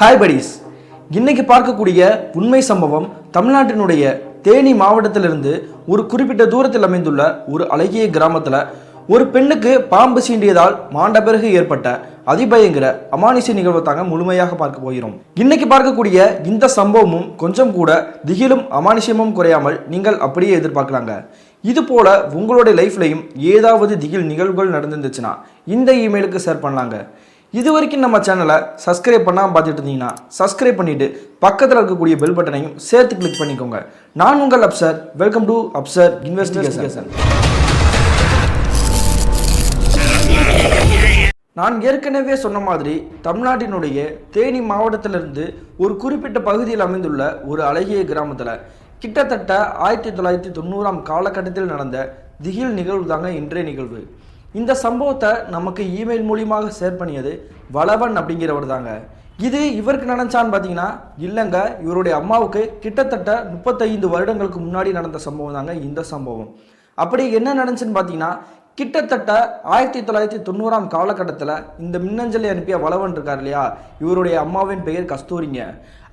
Hi buddies இன்னைக்கு பார்க்கக்கூடிய உண்மை சம்பவம் தமிழ்நாட்டினுடைய தேனி மாவட்டத்திலிருந்து ஒரு குறிப்பிட்ட தூரத்தில் அமைந்துள்ள ஒரு அழகிய கிராமத்தில் ஒரு பெண்ணுக்கு பாம்பு சீண்டியதால் மாண்ட பிறகு ஏற்பட்ட அதிபயங்கர அமானுஷ நிகழ்வை தாங்க முழுமையாக பார்க்க போகிறோம். இன்னைக்கு பார்க்கக்கூடிய இந்த சம்பவமும் கொஞ்சம் கூட திகிலும் அமானுஷமும் குறையாமல் நீங்கள் அப்படியே எதிர்பார்க்கலாங்க. இது போல உங்களுடைய லைஃப்லையும் ஏதாவது திகில் நிகழ்வுகள் நடந்துருந்துச்சுன்னா இந்த இமெயிலுக்கு ஷேர் பண்ணலாங்க. இது வரைக்கும் நம்ம சேனலை சப்ஸ்கிரைப் பண்ணாமல் பார்த்துட்டு இருந்தீங்கன்னா சப்ஸ்கிரைப் பண்ணிவிட்டு பக்கத்தில் இருக்கக்கூடிய பெல் பட்டனையும் சேர்த்து கிளிக் பண்ணிக்கோங்க. நான் உங்கள் Apsar. Welcome to Apsar investigation நான் ஏற்கனவே சொன்ன மாதிரி தமிழ்நாட்டினுடைய தேனி மாவட்டத்திலிருந்து ஒரு குறிப்பிட்ட பகுதியில் அமைந்துள்ள ஒரு அழகிய கிராமத்தில் கிட்டத்தட்ட ஆயிரத்தி தொள்ளாயிரத்தி தொண்ணூறாம் காலகட்டத்தில் நடந்த திகில் நிகழ்வு தாங்க இன்றைய நிகழ்வு. இந்த சம்பவத்தை நமக்கு இமெயில் மூலியமாக ஷேர் பண்ணியது வளவன் அப்படிங்கிறவர் தாங்க. இது இவருக்கு நினச்சான்னு பார்த்தீங்கன்னா இல்லைங்க இவருடைய அம்மாவுக்கு கிட்டத்தட்ட முப்பத்தைந்து வருடங்களுக்கு முன்னாடி நடந்த சம்பவம் தாங்க இந்த சம்பவம். அப்படி என்ன நடந்துச்சுன்னு பார்த்தீங்கன்னா கிட்டத்தட்ட ஆயிரத்தி தொள்ளாயிரத்தி தொண்ணூறாம் காலகட்டத்தில் இந்த மின்னஞ்சலை அனுப்பிய வளவன் இருக்கார் இல்லையா? இவருடைய அம்மாவின் பெயர் கஸ்தூரிங்க.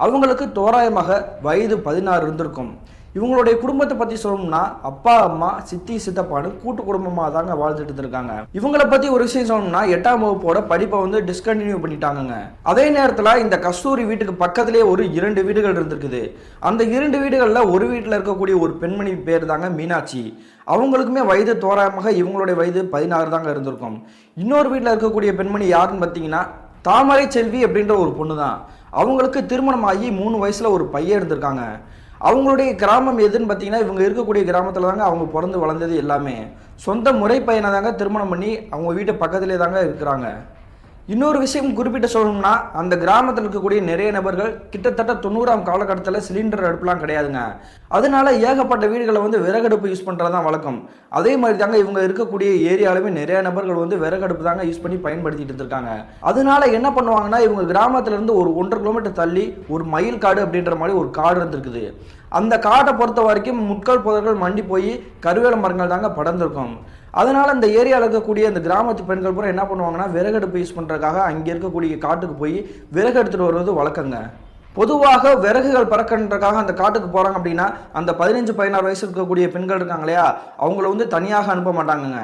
அவங்களுக்கு தோராயமாக வயது பதினாறு இருந்திருக்கும். இவங்களுடைய குடும்பத்தை பற்றி சொல்லணும்னா அப்பா அம்மா சித்தி சித்தப்பான்னு கூட்டு குடும்பமாக தாங்க வாழ்ந்துட்டு இருந்திருக்காங்க. இவங்கள பற்றி ஒரு விஷயம் சொல்லணும்னா எட்டாம் வகுப்போட படிப்பை வந்து டிஸ்கண்டினியூ பண்ணிட்டாங்கங்க. அதே நேரத்தில் இந்த கஸ்தூரி வீட்டுக்கு பக்கத்திலே ஒரு இரண்டு வீடுகள் இருந்திருக்குது. அந்த இரண்டு வீடுகளில் ஒரு வீட்டில் இருக்கக்கூடிய ஒரு பெண்மணி பேர் தாங்க மீனாட்சி. அவங்களுக்குமே வயது தோராயமாக இவங்களுடைய வயது பதினாறு தாங்க இருந்திருக்கும். இன்னொரு வீட்டில் இருக்கக்கூடிய பெண்மணி யாருன்னு பார்த்தீங்கன்னா தாமரை செல்வி அப்படின்ற ஒரு பொண்ணு தான் அவங்களுக்கு திருமணம் ஆகி மூணு வயசில் ஒரு பையன் இருந்திருக்காங்க. அவங்களுடைய கிராமம் எதுன்னு பார்த்தீங்கன்னா இவங்க இருக்கக்கூடிய கிராமத்தில் தாங்க அவங்க பிறந்து வளர்ந்தது எல்லாமே. சொந்த முறை பையனை தாங்க திருமணம் பண்ணி அவங்க வீட்டு பக்கத்திலே தாங்க இருக்கிறாங்க. இன்னொரு விஷயம் குறிப்பிட்டு சொல்லணும்னா அந்த கிராமத்தில் இருக்கக்கூடிய நிறைய நபர்கள் கிட்டத்தட்ட தொண்ணூறாம் காலகட்டத்தில் சிலிண்டர் அடுப்புலாம் கிடையாதுங்க. அதனால ஏகப்பட்ட வீடுகளை வந்து விறகடுப்பு யூஸ் பண்ணுறது தான் வழக்கம். அதே மாதிரி தாங்க இவங்க இருக்கக்கூடிய ஏரியாலுமே நிறைய நபர்கள் வந்து விறகடுப்பு தாங்க யூஸ் பண்ணி பயன்படுத்திட்டு இருந்திருக்காங்க. அதனால என்ன பண்ணுவாங்கன்னா இவங்க கிராமத்திலேருந்து ஒரு ஒன்றரை கிலோமீட்டர் தள்ளி ஒரு மயில் காடு அப்படின்ற மாதிரி ஒரு காடு இருந்திருக்குது. அந்த காட்டை பொறுத்த வரைக்கும் முட்கள் புதர்கள் மண்டி போய் கருவேல மரங்கள் தாங்க படர்ந்துருக்கும். அதனால இந்த ஏரியாவில் இருக்கக்கூடிய அந்த கிராமத்து பெண்கள் பூரா என்ன பண்ணுவாங்கன்னா விறகடுப்பு யூஸ் பண்ணுறதுக்காக அங்கே இருக்கக்கூடிய காட்டுக்கு போய் விறகு எடுத்துகிட்டு வருவது வழக்கங்க. பொதுவாக விறகுகள் பறக்கன்றக்காக அந்த காட்டுக்கு போகிறாங்க அப்படின்னா அந்த பதினஞ்சு பதினாறு வயசு இருக்கக்கூடிய பெண்கள் இருக்காங்க இல்லையா அவங்கள வந்து தனியாக அனுப்ப மாட்டாங்கங்க.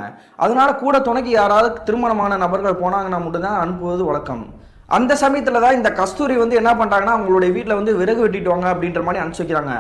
அதனால் கூட துணைக்கு யாராவது திருமணமான நபர்கள் போனாங்கன்னா மட்டும்தான் அனுப்புவது வழக்கம். அந்த சமயத்தில் தான் இந்த கஸ்தூரி வந்து என்ன பண்ணுறாங்கன்னா அவங்களுடைய வீட்டில் வந்து விறகு வெட்டிட்டு வாங்க அப்படின்ற மாதிரி அனுப்பிச்சு வைக்கிறாங்க.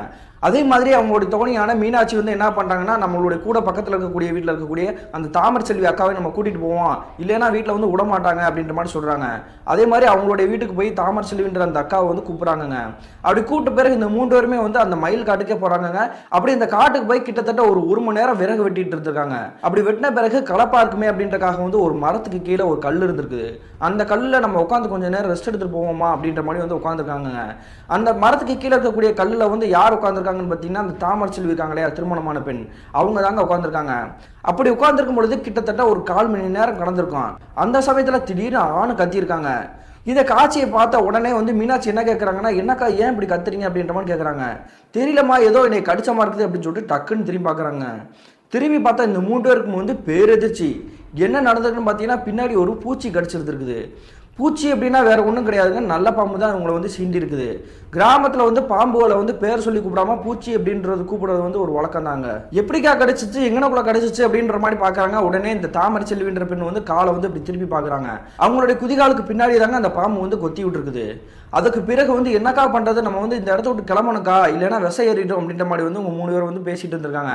அதே மாதிரி அவங்களுடைய தோணியான மீனாட்சி வந்து என்ன பண்ணுறாங்கன்னா நம்மளுடைய கூட பக்கத்தில் இருக்கக்கூடிய வீட்டில் இருக்கக்கூடிய அந்த தாமரை செல்வி அக்காவை நம்ம கூட்டிகிட்டு போவோம். இல்லைன்னா வீட்டில் வந்து விட மாட்டாங்க அப்படின்ற மாதிரி சொல்கிறாங்க அதே மாதிரி அவங்களுடைய வீட்டுக்கு போய் தாமரை செல்வின்ற அந்த அக்காவை வந்து கூப்பிட்றாங்கங்க. அப்படி கூப்பிட்ட பிறகு இந்த மூன்று பேருமே வந்து அந்த மயில் காட்டுக்கே போகிறாங்கங்க அப்படி இந்த காட்டுக்கு போய் கிட்டத்தட்ட ஒரு ஒரு மணி நேரம் விறகு வெட்டிட்டு இருந்திருக்காங்க. அப்படி வெட்டின பிறகு கலப்பா இருக்குமே அப்படின்றக்காக வந்து ஒரு மரத்துக்கு கீழே ஒரு கல் இருந்திருக்குது அந்த கல்லில் நம்ம உட்காந்து கொஞ்சம் நேரம் ரெஸ்ட் எடுத்துகிட்டு போவோமா அப்படின்ற மாதிரி வந்து உட்காந்துருக்காங்க அந்த மரத்துக்கு கீழே இருக்கக்கூடிய கல்லில் வந்து யார் உட்காந்துருக்காங்க உட்காந்துருக்காங்கன்னு பார்த்தீங்கன்னா அந்த தாமரை செல்வி இருக்காங்க இல்லையா திருமணமான பெண். அவங்க தாங்க உட்காந்துருக்காங்க அப்படி உட்காந்துருக்கும் பொழுது கிட்டத்தட்ட ஒரு கால் மணி நேரம் கடந்திருக்கும். அந்த சமயத்தில் திடீர்னு ஆணு கத்தியிருக்காங்க. இந்த காட்சியை பார்த்த உடனே வந்து மீனாட்சி என்ன கேட்குறாங்கன்னா என்னக்கா ஏன் இப்படி கத்துறீங்க? அப்படின்ற மாதிரி கேட்குறாங்க தெரியலம்மா ஏதோ என்னை கடிச்ச மாதிரி இருக்குது அப்படின்னு சொல்லிட்டு டக்குன்னு திரும்பி பார்க்குறாங்க திரும்பி பார்த்தா இந்த மூன்று பேருக்கும் வந்து பேரெதிர்ச்சி. என்ன நடந்திருக்குன்னு பார்த்தீங்கன்னா பின்னாடி ஒரு பூச்சி கடிச்சிருந்துருக்குது. பூச்சி அப்படின்னா வேற ஒன்றும் கிடையாதுங்க. நல்ல பாம்பு தான் உங்களை வந்து சீண்டி இருக்குது கிராமத்தில் வந்து பாம்புகளை வந்து பேர் சொல்லி கூப்பிடாம பூச்சி அப்படின்றது கூப்பிடுறது வந்து ஒரு வழக்கம் தாங்க எப்படிக்கா கிடைச்சிச்சு எங்கனக்குள்ள கிடைச்சிச்சு அப்படின்ற மாதிரி பார்க்குறாங்க உடனே இந்த தாமரை செல்வின்ற பெண் வந்து காலை வந்து இப்படி திருப்பி பார்க்குறாங்க அவங்களுடைய குதிகாலுக்கு பின்னாடி தாங்க அந்த பாம்பு வந்து கொத்தி விட்டுருக்குது. அதுக்கு பிறகு வந்து என்னக்கா பண்ணுறது நம்ம வந்து இந்த இடத்த விட்டு கிளம்பணுக்கா? இல்லைன்னா விசை ஏறிட்டோம் அப்படின்ற மாதிரி வந்து உங்கள் மூணு பேர் வந்து பேசிட்டு இருந்திருக்காங்க.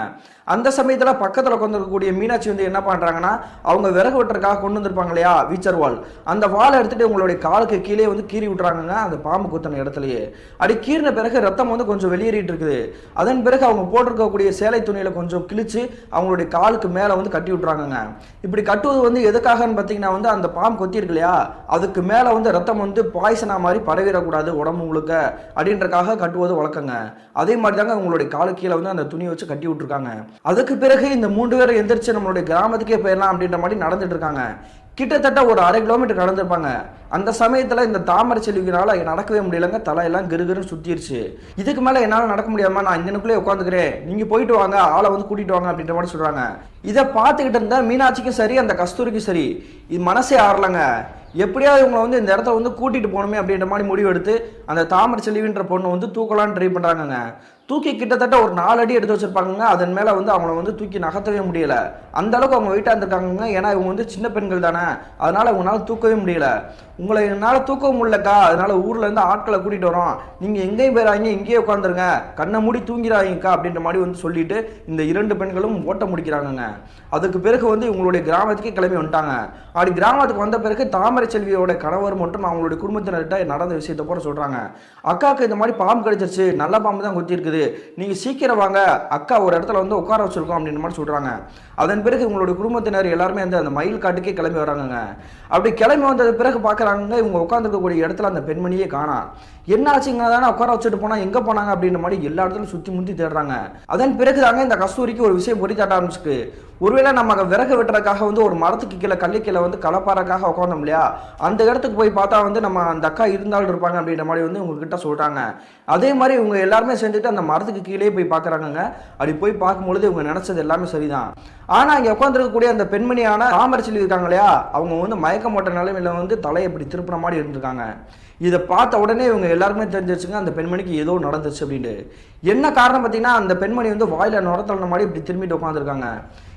அந்த சமயத்தில் பக்கத்தில் உட்காந்துருக்கக்கூடிய மீனாட்சி வந்து என்ன பண்ணுறாங்கன்னா அவங்க விறகு வெட்டுறக்காக கொண்டு வந்திருப்பாங்க இல்லையா? வீச்சர் வால். அந்த வாலை எடுத்துகிட்டு உங்களுடைய காலுக்கு கீழே வந்து கீறி விட்றாங்கங்க அந்த பாம்பு குத்தின இடத்துலையே. அப்படி கீறின பிறகு ரத்தம் வந்து கொஞ்சம் வெளியேறிட்டு இருக்குது. அதன் பிறகு அவங்க போட்டிருக்கக்கூடிய சேலை துணியில் கொஞ்சம் கிழிச்சு அவங்களுடைய காலுக்கு மேலே வந்து கட்டி விட்றாங்கங்க இப்படி கட்டுவது வந்து எதுக்காகன்னு பார்த்தீங்கன்னா வந்து அந்த பாம்பு கொத்திருக்கு இல்லையா? அதுக்கு மேலே வந்து ரத்தம் வந்து பாய்சனா மாதிரி பரவிடக்கூடாது உடம்பு முழுக்க அப்படின்றக்காக கட்டுவது வழக்கங்க. அதே மாதிரி தாங்க உங்களுடைய காலு கீழே வந்து அந்த துணியை வச்சு கட்டி விட்டுருக்காங்க. அதுக்கு பிறகு இந்த மூன்று பேரை எந்திரிச்சு நம்மளுடைய கிராமத்துக்கே போயிடலாம் அப்படின்ற மாதிரி நடந்துட்டு இருக்காங்க. கிட்டத்தட்ட ஒரு அரை கிலோமீட்டர் நடந்திருப்பாங்க. அந்த சமயத்தில் இந்த தாமரை செல்வினால நடக்கவே முடியலங்க. தலையெல்லாம் கிருகிருன்னு சுற்றிருச்சு இதுக்கு மேலே என்னால் நடக்க முடியாம நான் இங்கனுக்குள்ளே உட்காந்துக்கிறேன். நீங்கள் போயிட்டு வாங்க ஆளை வந்து கூட்டிட்டு வாங்க அப்படின்ற மாதிரி சொல்கிறாங்க இதை பார்த்துக்கிட்டு இருந்தால் மீனாட்சிக்கும் சரி அந்த கஸ்தூரிக்கும் சரி இது மனசே ஆறலங்க. எப்படியாவது இவங்களை வந்து இந்த இடத்த வந்து கூட்டிகிட்டு போகணுமே அப்படின்ற மாதிரி முடிவு எடுத்து அந்த தாமரை செல்வின்ற பொண்ணை வந்து தூக்கலான்னு ட்ரை பண்ணுறாங்கங்க தூக்கி கிட்டத்தட்ட ஒரு நாலு அடி எடுத்து வச்சிருப்பாங்க அதன் மேலே வந்து அவங்கள வந்து தூக்கி நகர்த்தவே முடியல. அந்த அளவுக்கு அவங்க வெயிட்டாக இருந்திருக்காங்க ஏன்னா இவங்க வந்து சின்ன பெண்கள் தானே. அதனால உங்களால் தூக்கவே முடியல. உங்களை என்னால் தூக்க முடியலக்கா. அதனால ஊர்லேருந்து ஆட்களை கூட்டிகிட்டு வரோம். நீங்கள் எங்கேயும் போயிடாங்க இங்கேயே உட்காந்துருங்க கண்ணை மூடி தூங்கிடாதீங்கக்கா அப்படின்ற மாதிரி வந்து சொல்லிட்டு இந்த இரண்டு பெண்களும் ஓட்ட முடிக்கிறாங்கங்க. அதுக்கு பிறகு வந்து இவங்களுடைய கிராமத்துக்கே கிளம்பி வந்துட்டாங்க. அப்படி கிராமத்துக்கு வந்த பிறகு தாமரை செல்வியோட கணவர் மட்டும் அவங்களுடைய குடும்பத்தினர்கிட்ட நடந்த விஷயத்தை கூட சொல்கிறாங்க அக்காவுக்கு இந்த மாதிரி பாம்பு கிடைச்சிருச்சு. நல்ல பாம்பு தான் கொத்தி இருக்குது நீங்கள் சீக்கிரம் வாங்க அக்கா ஒரு இடத்துல வந்து உட்கார வச்சுருக்கோம் அப்படின்ற மாதிரி சொல்கிறாங்க அதன் பிறகு உங்களுடைய குடும்பத்தினர் எல்லாருமே வந்து அந்த மயில் காட்டுக்கே கிளம்பி வராங்கங்க. அப்படி கிளம்பி வந்தது பிறகு பார்க்குறாங்க இவங்க உட்காந்துருக்கக்கூடிய இடத்துல அந்த பெண்மணியே காணா. என்ன ஆச்சுங்க தானே உட்கார வச்சுட்டு போனால் எங்கே போனாங்க? அப்படின்ற மாதிரி எல்லா இடத்துலையும் சுற்றி முத்தி தேடுறாங்க. அதன் பிறகு தாங்க இந்த கஸ்தூரிக்கு ஒரு விஷயம் பொறி தட்ட ஆரம்பிச்சுக்கு ஒருவேளை நம்ம விறகு வெட்டுறதுக்காக வந்து ஒரு மரத்துக்கு கீழே கல்லு கீழே வந்து கலப்பாறக்காக உட்காந்தோம் இல்லையா? அந்த இடத்துக்கு போய் பார்த்தா வந்து நம்ம அந்த அக்கா இருந்தாலும் இருப்பாங்க அப்படின்ற மாதிரி வந்து உங்ககிட்ட சொல்கிறாங்க அதே மாதிரி இவங்க எல்லாருமே செஞ்சுட்டு அந்த மரத்துக்கு கீழே போய் பார்க்குறாங்கங்க. அப்படி போய் பார்க்கும்பொழுது இவங்க நினச்சது எல்லாமே சரிதான். ஆனால் இங்கே உட்காந்துருக்கக்கூடிய அந்த பெண்மணியான தாமரை இருக்காங்க இல்லையா? அவங்க வந்து மயக்க மாட்ட நிலைமையில வந்து தலையை இப்படி திருப்பின மாதிரி இருந்திருக்காங்க. இதை பார்த்த உடனே இவங்க எல்லாருக்குமே தெரிஞ்சிருச்சுங்க அந்த பெண்மணிக்கு ஏதோ நடந்துச்சு அப்படின்ட்டு. என்ன காரணம் பார்த்தீங்கன்னா அந்த பெண்மணி வந்து வாயில நடத்தலன மாதிரி இப்படி திரும்பிட்டு உட்காந்துருக்காங்க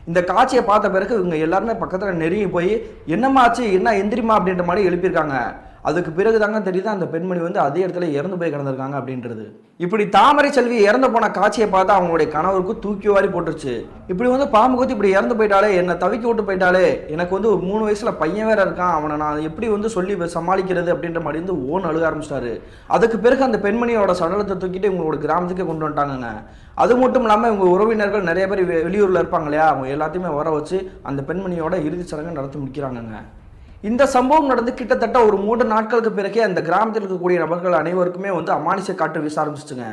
இந்த காட்சியை பார்த்த பிறகு இவங்க எல்லாருமே பக்கத்தில் நெருங்கி போய் என்னம்மா ஆச்சு? என்ன எந்திரிமா அப்படின்ற மாதிரி எழுப்பியிருக்காங்க. அதுக்கு பிறகு தாங்க தெரியுது அந்த பெண்மணி வந்து அதே இடத்துல இறந்து போய் கிடந்திருக்காங்க அப்படின்றது. இப்படி தாமரை செல்வி இறந்து போன காட்சியை பார்த்தா அவங்களுடைய கணவருக்கு தூக்கி வாரி போட்டுருச்சு. இப்படி வந்து பாம்பு குத்தி இப்படி இறந்து போயிட்டாலே என்னை தவிக்க விட்டு போயிட்டாலே எனக்கு வந்து ஒரு மூணு வயசுல பையன் வேற இருக்கான் அவனை நான் எப்படி வந்து சொல்லி சமாளிக்கிறது அப்படின்ற மாதிரி வந்து ஓன் அழுக ஆரம்பிச்சிட்டாரு. அதுக்கு பிறகு அந்த பெண்மணியோட சடலத்தை தூக்கிட்டு இவங்களோட கிராமத்துக்கே கொண்டு வந்துட்டாங்கங்க. அது மட்டும் இல்லாமல் இவங்க உறவினர்கள் நிறைய பேர் வெ- வெளியூர்ல இருப்பாங்க இல்லையா அவங்க எல்லாத்தையுமே வர வச்சு அந்த பெண்மணியோட இறுதிச் சடங்கு நடத்தி முடிக்கிறாங்கங்க. இந்த சம்பவம் நடந்து கிட்டத்தட்ட ஒரு மூன்று நாட்களுக்கு பிறகே அந்த கிராமத்தில் இருக்கக்கூடிய நபர்கள் அனைவருக்குமே வந்து அமானுஷ காட்டு வீச ஆரம்பிச்சிச்சுங்க.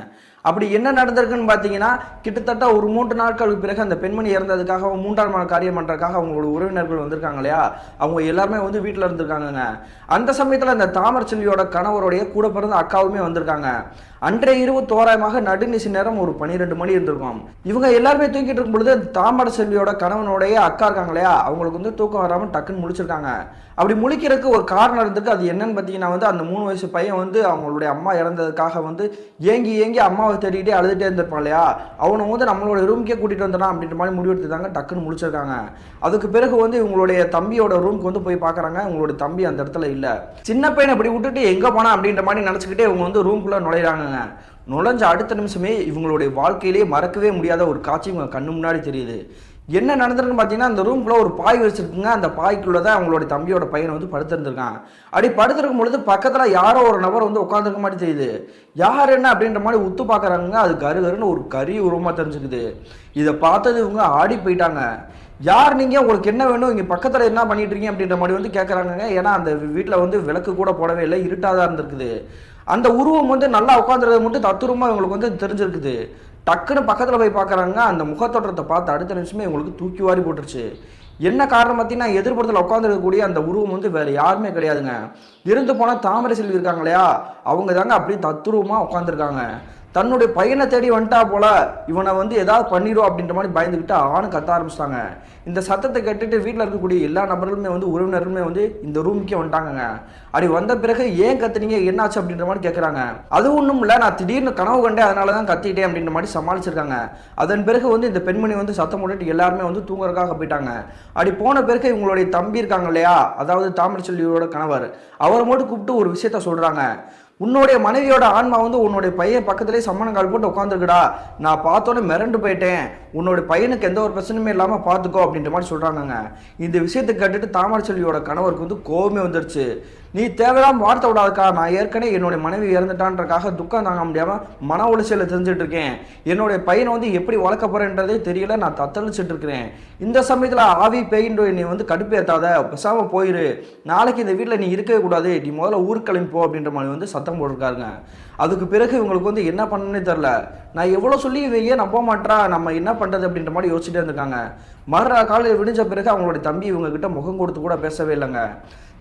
அப்படி என்ன நடந்திருக்குன்னு பார்த்தீங்கன்னா கிட்டத்தட்ட ஒரு மூன்று நாட்களுக்கு பிறகு அந்த பெண்மணி இறந்ததுக்காக மூன்றாம் நாள் காரியம் பண்ணுறதுக்காக அவங்களோட உறவினர்கள் வந்திருக்காங்க இல்லையா? அவங்க எல்லாருமே வந்து வீட்டில் இருந்திருக்காங்கங்க. அந்த சமயத்தில் அந்த தாமர் செல்வியோட கணவருடைய கூட பிறந்த அக்காவுமே வந்திருக்காங்க. அன்றைய இரவு தோராயமாக நடுநிசி நேரம் ஒரு பன்னிரெண்டு மணி இருந்திருக்கும். இவங்க எல்லாருமே தூங்கிட்டு இருக்கும் பொழுது தாமர செல்வியோட கணவனுடைய அக்கா இருக்காங்க இல்லையா? அவங்களுக்கு வந்து தூக்கம் வராமல் டக்குன்னு முடிச்சிருக்காங்க அப்படி முழிக்கிறதுக்கு ஒரு காரணம் இருந்திருக்கு அது என்னன்னு பார்த்தீங்கன்னா வந்து அந்த மூணு வயசு பையன் வந்து அவங்களுடைய அம்மா இறந்ததுக்காக வந்து ஏங்கி ஏங்கி அம்மாவை தேடிட்டே அழுதுட்டே இருந்திருப்பான் இல்லையா? அவனை வந்து நம்மளோட ரூம்க்கே கூட்டிட்டு வந்துடான் அப்படின்ற மாதிரி முடிவெடுத்துதாங்க டக்குன்னு முடிச்சிருக்காங்க அதுக்கு பிறகு வந்து இவங்களுடைய தம்பியோட ரூம்க்கு வந்து போய் பார்க்குறாங்க. இவங்களோட தம்பி அந்த இடத்துல இல்லை. சின்ன பையனை அப்படி விட்டுட்டு எங்கே போனா அப்படின்ற மாதிரி நினச்சிக்கிட்டே இவங்க வந்து ரூம்குள்ளே நுழையிறாங்கங்க நுழைஞ்ச அடுத்த நிமிஷமே இவங்களுடைய வாழ்க்கையிலேயே மறக்கவே முடியாத ஒரு காட்சி இவங்க கண்ணு முன்னாடி தெரியுது. என்ன நடந்திருக்குன்னு பார்த்தீங்கன்னா அந்த ரூம்குள்ளே ஒரு பாய் வச்சுருக்குங்க. அந்த பாய்க்குள்ளே தான் அவங்களோட தம்பியோட பையனை வந்து படுத்திருந்திருக்கான் அப்படி படுத்திருக்கும் பொழுது பக்கத்தில் யாரோ ஒரு நபர் வந்து உட்காந்துருக்க மாதிரி தெரியுது. யார் என்ன அப்படின்ற மாதிரி உத்து பார்க்குறாங்க அது கரு கருன்னு ஒரு கறி உருவமாக தெரிஞ்சுக்குது. இதை பார்த்தது இவங்க ஆடி போயிட்டாங்க. யார் நீங்கள் உங்களுக்கு என்ன வேணும்? இங்கே பக்கத்தில் என்ன பண்ணிட்டு இருக்கீங்க அப்படின்ற மாதிரி வந்து கேட்குறாங்கங்க ஏன்னா அந்த வீட்டில் வந்து விளக்கு கூட போடவே இல்லை. இருட்டாக தான் இருந்திருக்குது. அந்த உருவம் வந்து நல்லா உட்காந்துருக்கிறது மட்டும் தத்துரமாக இவங்களுக்கு வந்து தெரிஞ்சிருக்குது. டக்குன்னு பக்கத்தில் போய் பார்க்குறாங்க அந்த முகத்தோற்றத்தை பார்த்து அடுத்த நிமிஷமே இவங்களுக்கு தூக்கி வாரி போட்டுருச்சு. என்ன காரணம் பார்த்தீங்கன்னா எதிர்ப்புறத்தில் உட்காந்துருக்கக்கூடிய அந்த உருவம் வந்து வேறு யாருமே கிடையாதுங்க. இருந்து போனால் தாமரை செல்வி இருக்காங்க இல்லையா? அவங்க தாங்க அப்படியே தத்துருவமாக உட்காந்துருக்காங்க தன்னுடைய பையனை தேடி வந்துட்டா போல இவனை வந்து ஏதாவது பண்ணிடும் அப்படின்ற மாதிரி பயந்துக்கிட்டு ஆணு கத்த ஆரம்பிச்சிட்டாங்க. இந்த சத்தத்தை கேட்டுட்டு வீட்டில் இருக்கக்கூடிய எல்லா நபர்களுமே வந்து உறவினர்களுமே வந்து இந்த ரூமுக்கே வந்துட்டாங்க அப்படி வந்த பிறகு ஏன் கத்துனீங்க? என்னாச்சு அப்படின்ற மாதிரி கேட்குறாங்க அது ஒன்றும் இல்லை நான் திடீர்னு கனவு கண்டேன் அதனால தான் கத்திட்டேன் அப்படின்ற மாதிரி சமாளிச்சிருக்காங்க. அதன் பிறகு வந்து இந்த பெண்மணி வந்து சத்தம் போட்டுட்டு எல்லாருமே வந்து தூங்குறதுக்காக போயிட்டாங்க. அப்படி போன பிறகு இவங்களுடைய தம்பி இருக்காங்க இல்லையா? அதாவது தாமரச்செல்வியோட கணவர். அவர் மட்டும் கூப்பிட்டு ஒரு விஷயத்த சொல்கிறாங்க உன்னுடைய மனைவியோட ஆன்மா வந்து உன்னுடைய பையன் பக்கத்துலேயே சம்மணங்கால் போட்டு உட்காந்துருக்குடா நான் பார்த்தோன்னே மிரண்டு போயிட்டேன். உன்னோட பையனுக்கு எந்த ஒரு பிரச்சனையுமே இல்லாமல் பார்த்துக்கோ அப்படின்ற மாதிரி சொல்கிறாங்கங்க இந்த விஷயத்தை கேட்டுட்டு தாமரச்செல்வியோட கணவருக்கு வந்து கோபமே வந்துருச்சு. நீ தேவையில்லாம வார்த்தை விடாதக்கா நான் ஏற்கனவே என்னுடைய மனைவி இறந்துட்டான்றக்காக துக்கம் தாங்க முடியாமல் மன உளைச்சலில் தெரிஞ்சுட்டு இருக்கேன் என்னுடைய பையனை வந்து எப்படி வளர்க்க போறேன்றதே தெரியல நான் தத்தளிச்சுட்டு இருக்கிறேன் இந்த சமயத்தில் ஆவி பேயின்ற என்னை வந்து கடுப்பேற்றாத பேசாம போயிரு. நாளைக்கு இந்த வீட்டில் நீ இருக்கவே கூடாது. நீ முதல்ல ஊருக்கு கிளம்பி போ அப்படின்ற மாதிரி வந்து சத்தம் போட்டிருக்காருங்க. அதுக்கு பிறகு இவங்களுக்கு வந்து என்ன பண்ணணும்னே தெரில நான் எவ்வளோ சொல்லி இவன் நம்ப மாட்டா நம்ம என்ன பண்ணுறது அப்படின்ற மாதிரி யோசிச்சுட்டே இருந்திருக்காங்க. மறுநாள் காலையில் விடிஞ்ச பிறகு அவங்களுடைய தம்பி இவங்க கிட்ட முகம் கொடுத்து கூட பேசவே இல்லைங்க.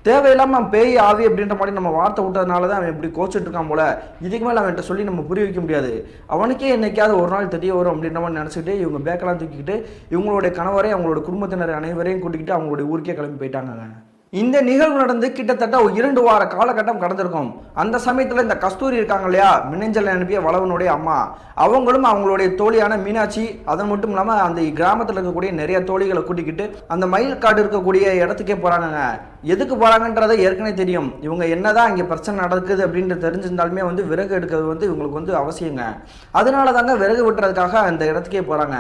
தேவையில்லாமல் பேய் ஆவி அப்படின்ற மாதிரி நம்ம வார்த்தை விட்டதுனால தான் அவன் இப்படி கோச்சிட்டு இருக்கான் போல. இதுக்கு மேலே அவன்கிட்ட சொல்லி நம்ம புரிய வைக்க முடியாது. அவனுக்கே என்னைக்காவது ஒரு நாள் தெரிய வரும் அப்படின்ற மாதிரி நினச்சிக்கிட்டு இவங்க பேக்கெல்லாம் தூக்கிக்கிட்டு இவங்களுடைய கணவரை அவங்களோட குடும்பத்தினர் அனைவரையும் கூட்டிக்கிட்டு அவங்களுடைய ஊருக்கே கிளம்பி போயிட்டாங்க இந்த நிகழ்வு நடந்து கிட்டத்தட்ட ஒரு இரண்டு வார காலகட்டம் கடந்திருக்கும். அந்த சமயத்தில் இந்த கஸ்தூரி இருக்காங்க இல்லையா? மின்னஞ்சல் அனுப்பிய வளவனுடைய அம்மா. அவங்களும் அவங்களுடைய தோழியான மீனாட்சி அது மட்டும் இல்லாமல் அந்த கிராமத்தில் இருக்கக்கூடிய நிறைய தோழிகளை கூட்டிக்கிட்டு அந்த மயில் காடு இருக்கக்கூடிய இடத்துக்கே போகிறாங்கங்க எதுக்கு போகிறாங்கன்றதை ஏற்கனவே தெரியும். இவங்க என்னதான் இங்கே பிரச்சனை நடக்குது அப்படின்ட்டு தெரிஞ்சிருந்தாலுமே வந்து விறகு எடுக்கிறது வந்து இவங்களுக்கு வந்து அவசியங்க. அதனால தாங்க விறகு விட்டுறதுக்காக அந்த இடத்துக்கே போகிறாங்க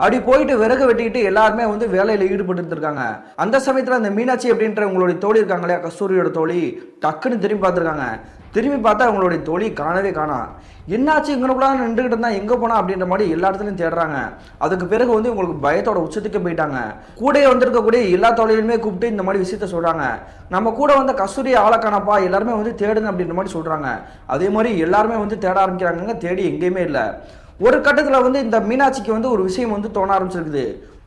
அப்படி போயிட்டு விறகு வெட்டிக்கிட்டு எல்லாருமே வந்து வேலையில் ஈடுபட்டு இருந்திருக்காங்க அந்த சமயத்தில் அந்த மீனாட்சி அப்படின்ற உங்களுடைய தோழி இருக்காங்க இல்லையா கஸ்தூரியோட தோழி டக்குன்னு திரும்பி பார்த்துருக்காங்க. திரும்பி பார்த்தா அவங்களுடைய தோழி காணவே காணா. என்னாச்சு இங்கனக்குள்ள நின்றுகிட்டு இருந்தா எங்க போனா அப்படின்ற மாதிரி எல்லா இடத்துலையும் தேடுறாங்க. அதுக்கு பிறகு வந்து உங்களுக்கு பயத்தோட உச்சத்துக்கு போயிட்டாங்க. கூடயே வந்திருக்கக்கூடிய எல்லா தோழிகளுமே கூப்பிட்டு இந்த மாதிரி விஷயத்த சொல்றாங்க. நம்ம கூட வந்த கஸ்தூரி காணப்பா எல்லாருமே வந்து தேடுங்க அப்படின்ற மாதிரி சொல்றாங்க. அதே மாதிரி எல்லாருமே வந்து தேட ஆரம்பிக்கிறாங்க தேடி எங்கேயுமே இல்லை. ஒரு கட்டத்தில் வந்து இந்த மீனாட்சிக்கு வந்து ஒரு விஷயம் வந்து தோண ஆரம்பிச்சிருக்குது.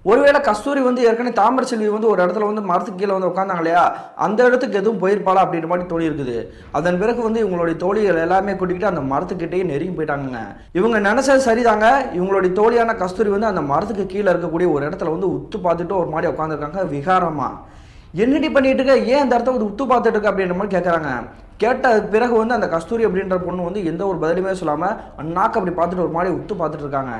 ஒருவேளை கஸ்தூரி வந்து ஏற்கனவே தாமரை செல்வி வந்து ஒரு இடத்துல வந்து மரத்துக்கு கீழே வந்து உட்காந்தாங்க இல்லையா? அந்த இடத்துக்கு எதுவும் போயிருப்பாளா அப்படின்ற மாதிரி தோணி இருக்குது அதன் பிறகு வந்து இவங்களுடைய தோழிகள் எல்லாமே கூட்டிக்கிட்டு அந்த மரத்துக்கிட்டே நெருங்கி போயிட்டாங்க இவங்க நினைச்சது சரிதாங்க. இவங்களுடைய தோழியான கஸ்தூரி வந்து அந்த மரத்துக்கு கீழே இருக்கக்கூடிய ஒரு இடத்துல வந்து உத்து பார்த்துட்டு ஒரு மாதிரி உட்காந்துருக்காங்க விகாரமாக என்னடி பண்ணிட்டு இருக்க? ஏன் அந்த இடத்த வந்து உத்து பார்த்துட்டு இருக்க அப்படின்ற மாதிரி கேட்குறாங்க கேட்ட பிறகு வந்து அந்த கஸ்தூரி அப்படின்ற பொண்ணு வந்து எந்த ஒரு பதிலுமே சொல்லாமல் அண்ணாக்கு அப்படி பார்த்துட்டு ஒரு மாதிரி உத்து பார்த்துட்டு இருக்காங்க.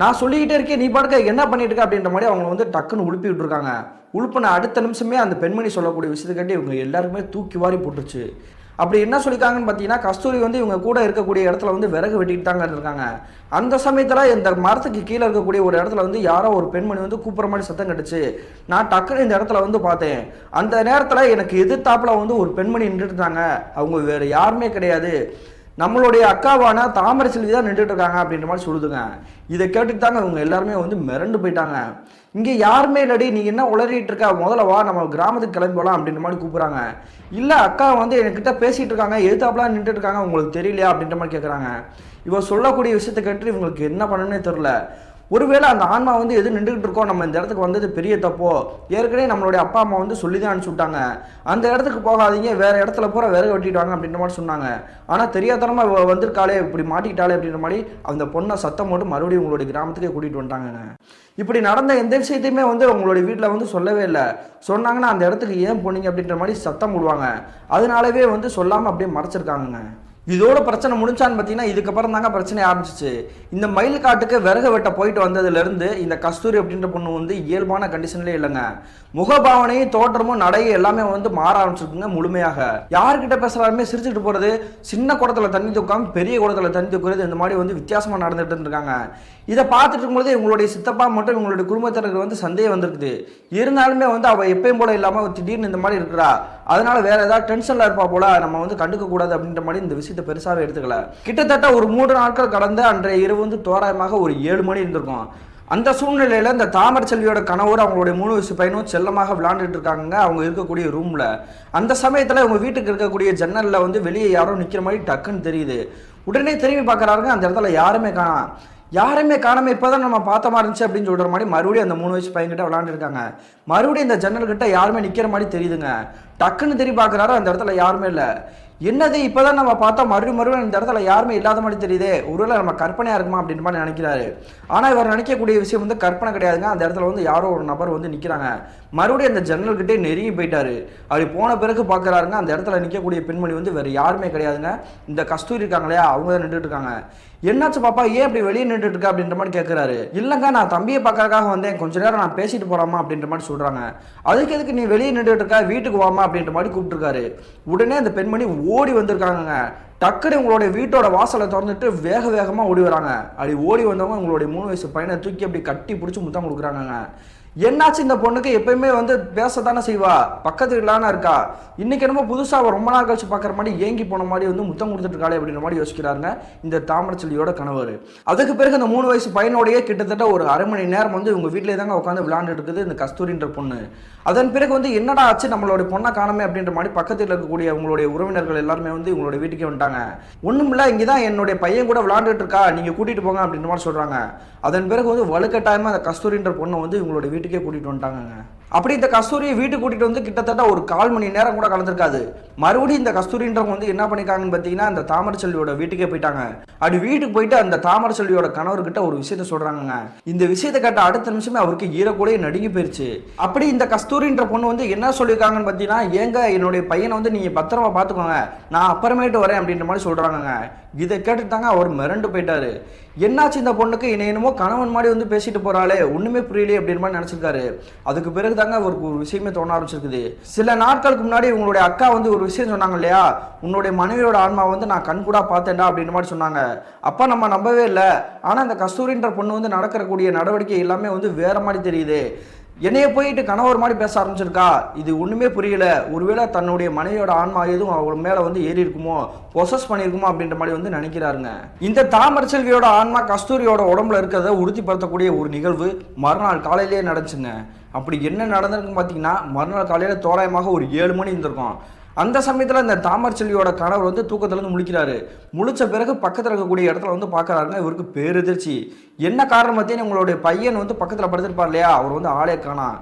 நான் சொல்லிக்கிட்டே இருக்கேன் நீ பாட்டுக்க என்ன பண்ணிட்டு இருக்க? அப்படின்ற மாதிரி அவங்க வந்து டக்குன்னு உழுப்பி விட்டுருக்காங்க. உழுப்பின அடுத்த நிமிஷமே அந்த பெண்மணி சொல்லக்கூடிய விஷயத்தை இவங்க எல்லாருக்குமே தூக்கி வாரி போட்டுருச்சு. அப்படி என்ன சொல்லியிருக்காங்கன்னு பார்த்தீங்கன்னா கஸ்தூரி வந்து இவங்க கூட இருக்கக்கூடிய இடத்துல வந்து விறகு வெட்டிட்டு தாங்க இருக்காங்க அந்த சமயத்தில் இந்த மரத்துக்கு கீழே இருக்கக்கூடிய ஒரு இடத்துல வந்து யாரோ ஒரு பெண்மணி வந்து கூப்பிட்ற மாதிரி சத்தம் கிடச்சி நான் டக்குன்னு இந்த இடத்துல வந்து பார்த்தேன். அந்த நேரத்தில் எனக்கு எதிர்த்தாப்பில் வந்து ஒரு பெண்மணி நின்றுட்டு இருந்தாங்க. அவங்க வேறு யாருமே கிடையாது. நம்மளுடைய அக்காவான தாமரை செல்வி தான் நின்றுட்டு இருக்காங்க அப்படின்ற மாதிரி சொல்லுதுங்க. இதை கேட்டுட்டு தாங்க இவங்க எல்லாருமே வந்து மிரண்டு போயிட்டாங்க. இங்கே யாருமே இல்லடி நீ என்ன உளறிட்டு இருக்க? முதல்ல வா நம்ம கிராமத்துக்கு கிளம்பி போகலாம் அப்படின்ற மாதிரி கூப்பிட்றாங்க. இல்லை அக்கா வந்து என்கிட்ட பேசிட்டு இருக்காங்க எதிர்த்தாப்புலாம் நின்றுட்டு இருக்காங்க உங்களுக்கு தெரியலையா அப்படின்ற மாதிரி கேட்குறாங்க இவ சொல்லக்கூடிய விஷயத்தை கேட்டு இவங்களுக்கு என்ன பண்ணணும்னே தெரில ஒருவேளை அந்த ஆன்மா வந்து எது நின்றுக்கிட்டு இருக்கோம் நம்ம இந்த இடத்துக்கு வந்தது பெரிய தப்போ ஏற்கனவே நம்மளுடைய அப்பா அம்மா வந்து சொல்லி தான் அனுப்பிச்சு விட்டாங்க அந்த இடத்துக்கு போகாதீங்க வேற இடத்துல பூரா விறகு வெட்டிடுவாங்க அப்படின்ற மாதிரி சொன்னாங்க. ஆனால் தெரியாதனமா வந்திருக்காளே இப்படி மாட்டிக்கிட்டாளே அப்படின்ற மாதிரி அந்த பொண்ணை சத்தம் போட்டு மறுபடியும் உங்களுடைய கிராமத்துக்கே கூட்டிகிட்டு வந்துட்டாங்க இப்படி நடந்த எந்த விஷயத்தையுமே வந்து உங்களுடைய வீட்டில் வந்து சொல்லவே இல்லை. சொன்னாங்கன்னா அந்த இடத்துக்கு ஏன் போனீங்க அப்படின்ற மாதிரி சத்தம் போடுவாங்க. அதனாலவே வந்து சொல்லாமல் அப்படியே மறைச்சிருக்காங்கங்க. இதோட பிரச்சனை முடிஞ்சான்னு பார்த்தீங்கன்னா இதுக்கப்புறம் தாங்க பிரச்சனை ஆரம்பிச்சிச்சு. இந்த மயில் காட்டுக்கு விறகு வெட்ட போயிட்டு வந்ததுலேருந்து இந்த கஸ்தூரி அப்படின்ற பொண்ணு வந்து இயல்பான கண்டிஷன்லேயே இல்லைங்க. முகபாவனையும் தோற்றமும் நடையும் எல்லாமே வந்து மாற ஆரம்பிச்சிருக்குங்க முழுமையாக. யார்கிட்ட பேசுகிறாருமே சிரிச்சுட்டு போகிறது சின்ன குடத்தில் தண்ணி தூக்காம பெரிய குடத்தில் தண்ணி தூக்குறது இந்த மாதிரி வந்து வித்தியாசமாக நடந்துகிட்டு இருக்காங்க இதை பார்த்துட்டு இருக்கும்போது இவங்களுடைய சித்தப்பா மட்டும் இவங்களுடைய குடும்பத்தினருக்கு வந்து சந்தேகம் வந்திருக்குது. இருந்தாலுமே வந்து அவள் எப்பயும் போல இல்லாமல் திடீர்னு இந்த மாதிரி இருக்கிறா. அதனால வேற ஏதாவது டென்ஷனில் இருப்பா போல நம்ம வந்து கண்டுக்க கூடாது அப்படின்ற மாதிரி இந்த விஷயத்தை பெருசாகவே எடுத்துக்கல. கிட்டத்தட்ட ஒரு மூன்று நாட்கள் கடந்து அன்றைய இரவு வந்து தோராயமாக ஒரு ஏழு மணி இருந்திருக்கும். அந்த சூழ்நிலையில இந்த தாமரை செல்வியோட கணவர் அவங்களுடைய மூணு வயசு பையனும் செல்லமாக விளாண்டுட்டு இருக்காங்க அவங்க இருக்கக்கூடிய ரூம்ல அந்த சமயத்துல அவங்க வீட்டுக்கு இருக்கக்கூடிய ஜன்னல்ல வந்து வெளியே யாரோ நிக்கிற மாதிரி டக்குன்னு தெரியுது. உடனே திரும்பி பார்க்குறாருங்க அந்த இடத்துல யாருமே காணாம் யாருமே காணாமல் இப்போ தான் நம்ம பார்த்த மாதிரி இருந்துச்சு அப்படின்னு சொல்கிற மாதிரி மறுபடியும் அந்த மூணு வயசு பையன்கிட்ட விளாண்டுருக்காங்க மறுபடியும் இந்த ஜன்னல் கிட்ட யாருமே நிற்கிற மாதிரி தெரியுதுங்க. டக்குன்னு தெரிய பார்க்குறாரு அந்த இடத்துல யாருமே இல்லை. என்னது இப்பதான் நம்ம பார்த்தா மறுபடியும் மறுபடியும் இந்த இடத்துல யாருமே இல்லாத மாதிரி தெரியுதே. ஒருவேளை நம்ம கற்பனையாக இருக்குமா அப்படின்ற மாதிரி நினைக்கிறாரு. ஆனால் இவர் நினைக்கக்கூடிய விஷயம் வந்து கற்பனை கிடையாதுங்க. அந்த இடத்துல வந்து யாரோ ஒரு நபர் வந்து நிற்கிறாங்க மறுபடியும் அந்த ஜன்னல் கிட்டே நெருங்கி போயிட்டாரு. அப்படி போன பிறகு பார்க்குறாருங்க. அந்த இடத்துல நிற்கக்கூடிய பெண்மணி வந்து வேறு யாருமே கிடையாதுங்க. இந்த கஸ்தூரி இருக்காங்க இல்லையா? அவங்க தான் நின்றுட்டு இருக்காங்க. என்னாச்சு பாப்பா? ஏன் இப்படி வெளியே நின்றுட்டு இருக்கா அப்படின்ற மாதிரி கேட்குறாரு இல்லைங்க நான் தம்பியை பார்க்கறதுக்காக வந்தேன். கொஞ்ச நேரம் நான் பேசிட்டு போறாமா அப்படின்ற மாதிரி சொல்றாங்க. அதுக்கு எதுக்கு நீ வெளியே நின்றுட்டு இருக்கா வீட்டுக்கு வாமா? அப்படின்ற மாதிரி கூப்பிட்டுருக்காரு. உடனே அந்த பெண்மணி ஓடி வந்திருக்காங்கங்க. டக்குனு உங்களுடைய வீட்டோட வாசலை திறந்துட்டு வேக வேகமாக ஓடி வராங்க. அப்படி ஓடி வந்தவங்க உங்களுடைய மூணு வயசு பையனை தூக்கி அப்படி கட்டி பிடிச்சி முத்தம் கொடுக்குறாங்கங்க. என்னாச்சு இந்த பொண்ணுக்கு? எப்பயுமே வந்து பேசத்தானே செய்வா. பக்கத்து வீட்டிலான இருக்கா. இன்னைக்கு என்னமோ புதுசாக அவள் ரொம்ப நாள் கழிச்சு பார்க்குற மாதிரி ஏங்கி போன மாதிரி வந்து முத்தம் கொடுத்துட்டு இருக்காளே அப்படின்ற மாதிரி யோசிக்கிறாங்க இந்த தாமரச்செல்வியோட கணவர். அதுக்கு பிறகு அந்த மூணு வயசு பையனோடையே கிட்டத்தட்ட ஒரு அரை மணி நேரம் வந்து இவங்க வீட்டிலே தாங்க உட்காந்து விளையாண்டுட்டு இருக்குது இந்த கஸ்தூரின்ற பொண்ணு. அதன் பிறகு வந்து என்னடா ஆச்சு நம்மளோட பொண்ணை காணமே அப்படின்ற மாதிரி பக்கத்தில் இருக்கக்கூடிய உங்களுடைய உறவினர்கள் எல்லாருமே வந்து உங்களோட வீட்டுக்கே வந்துட்டாங்க. ஒன்றும் இல்லை இங்கே தான் என்னுடைய பையன் கூட விளையாண்டுட்டு இருக்கா. நீங்கள் கூட்டிகிட்டு போங்க அப்படின்ற மாதிரி சொல்கிறாங்க அதன் பிறகு வந்து வலுக்கட்டாயமாக அந்த கஸ்தூரின்ற பொண்ணை வந்து இவங்களுடைய வீட்டுக்கே கூட்டிகிட்டு வந்துட்டாங்க அப்படி இந்த கஸ்தூரியை வீட்டுக்கு கூட்டிகிட்டு வந்து கிட்டத்தட்ட ஒரு கால் மணி நேரம் கூட கலந்துருக்காது. மறுபடியும் இந்த கஸ்தூரின்றவங்க வந்து என்ன பண்ணியிருக்காங்கன்னு பார்த்தீங்கன்னா அந்த தாமரை செல்வியோட வீட்டுக்கே போயிட்டாங்க. அப்படி வீட்டுக்கு போயிட்டு அந்த தாமரை செல்வியோட கணவர்கிட்ட ஒரு விஷயத்த சொல்கிறாங்கங்க இந்த விஷயத்தை கேட்ட அடுத்த நிமிஷமே அவருக்கு ஈரக்கூடே நடுங்கி போயிருச்சு. அப்படி இந்த கஸ்தூரின்ற பொண்ணு வந்து என்ன சொல்லியிருக்காங்கன்னு பார்த்தீங்கன்னா ஏங்க என்னுடைய பையனை வந்து நீங்கள் பத்திரமா பார்த்துக்கோங்க. நான் அப்புறமேட்டு வரேன் அப்படின்ற மாதிரி சொல்கிறாங்கங்க இதை கேட்டுட்டாங்க அவர் மிரண்டு போயிட்டாரு. என்னாச்சு இந்த பொண்ணுக்கு? என்ன என்னமோ கணவன் மாதிரி வந்து பேசிட்டு போறாளே. ஒண்ணுமே புரியலையே அப்படின்ற மாதிரி நினைச்சிருக்காரு. அதுக்கு பிறகு தாங்க அவருக்கு ஒரு விஷயமே தோண ஆரம்பிச்சிருக்குது. சில நாட்களுக்கு முன்னாடி உங்களுடைய அக்கா வந்து ஒரு விஷயம் சொன்னாங்க இல்லையா? உன்னுடைய மனைவியோட ஆன்மா வந்து நான் கண் கூட பார்த்தேன்டா அப்படின்ற மாதிரி சொன்னாங்க. அப்பா நம்ம நம்பவே இல்லை. ஆனா இந்த கஸ்தூரின்ற பொண்ணு வந்து நடக்கிறக்கூடிய நடவடிக்கை எல்லாமே வந்து வேற மாதிரி தெரியுது. என்னைய போயிட்டு கணவர் மாதிரி பேச ஆரம்பிச்சிருக்கா? இது ஒண்ணுமே புரியல. ஒருவேளை தன்னுடைய மனைவியோட ஆன்மா எதுவும் அவங்க மேல வந்து ஏறி இருக்குமோ பொசஸ் பண்ணியிருக்குமோ அப்படின்ற மாதிரி வந்து நினைக்கிறாருங்க. இந்த தாமர செல்வியோட ஆன்மா கஸ்தூரியோட உடம்புல இருக்கிறத உறுதிப்படுத்தக்கூடிய ஒரு நிகழ்வு மறுநாள் காலையிலேயே நடந்துச்சுங்க. அப்படி என்ன நடந்திருக்குன்னு பார்த்தீங்கன்னா மறுநாள் காலையில் தோராயமாக ஒரு ஏழு மணி இருந்திருக்கும். அந்த சமயத்தில் இந்த தாமர் செல்வியோட கணவர் வந்து தூக்கத்துலேருந்து முழிக்கிறாரு. முழிச்ச பிறகு பக்கத்தில் இருக்கக்கூடிய இடத்துல வந்து பார்க்குறாருங்க. இவருக்கு பேரெதிர்ச்சி. என்ன காரணம் பார்த்தீங்கன்னா உங்களுடைய பையன் வந்து பக்கத்தில் படுத்திருப்பார் இல்லையா? அவர் வந்து ஆளே காணாம்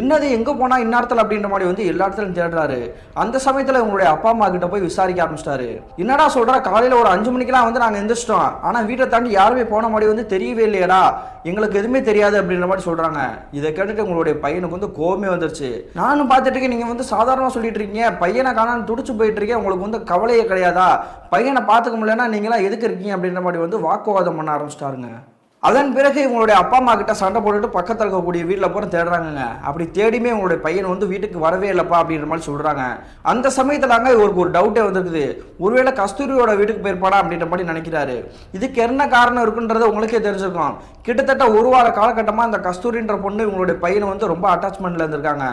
என்னது எங்கே போனால் இந்நேரத்தில் அப்படின்ற மாதிரி வந்து எல்லா இடத்துலையும் தேடுறாரு அந்த சமயத்தில் உங்களுடைய அப்பா அம்மா கிட்ட போய் விசாரிக்க ஆரம்பிச்சிட்டாரு. என்னடா சொல்கிறா காலையில் ஒரு அஞ்சு மணிக்கெல்லாம் வந்து நாங்கள் எந்திரிச்சிட்டோம். ஆனால் வீட்டை தாண்டி யாருமே போன மாதிரி வந்து தெரியவே இல்லையடா. எங்களுக்கு எதுவுமே தெரியாது அப்படின்ற மாதிரி சொல்கிறாங்க இதை கேட்டுட்டு உங்களுடைய பையனுக்கு வந்து கோவமே வந்துருச்சு. நானும் பார்த்துட்டு இருக்கேன் நீங்கள் வந்து சாதாரணமாக சொல்லிட்டு இருக்கீங்க. பையனை காணான்னு துடிச்சு போயிட்டு இருக்கேன். உங்களுக்கு வந்து கவலையே கிடையாதா? பையனை பார்த்துக்க முடியலன்னா நீங்களாம் எதுக்கு இருக்கீங்க அப்படின்ற மாதிரி வந்து வாக்குவாதம் பண்ண ஆரம்பிச்சிட்டாருங்க. அதன் பிறகு இவங்களுடைய அப்பா அம்மா கிட்ட சண்டை போட்டுட்டு பக்கத்தில் இருக்கக்கூடிய வீட்டில் போகிற தேடுறாங்கங்க. அப்படி தேடியுமே உங்களுடைய பையன் வந்து வீட்டுக்கு வரவே இல்லைப்பா அப்படின்ற மாதிரி சொல்கிறாங்க அந்த சமயத்துலாங்க இவருக்கு ஒரு டவுட்டே வந்துருக்குது. ஒருவேளை கஸ்தூரியோட வீட்டுக்கு போயிருப்பாடா அப்படின்ற மாதிரி நினைக்கிறாரு. இதுக்கு என்ன காரணம் இருக்குன்றது உங்களுக்கே தெரிஞ்சிருக்கும். கிட்டத்தட்ட ஒரு வார காலகட்டமாக அந்த கஸ்தூரின்ற பொண்ணு இவங்களுடைய பையனை வந்து ரொம்ப அட்டாச்மெண்ட்டில் இருந்திருக்காங்க.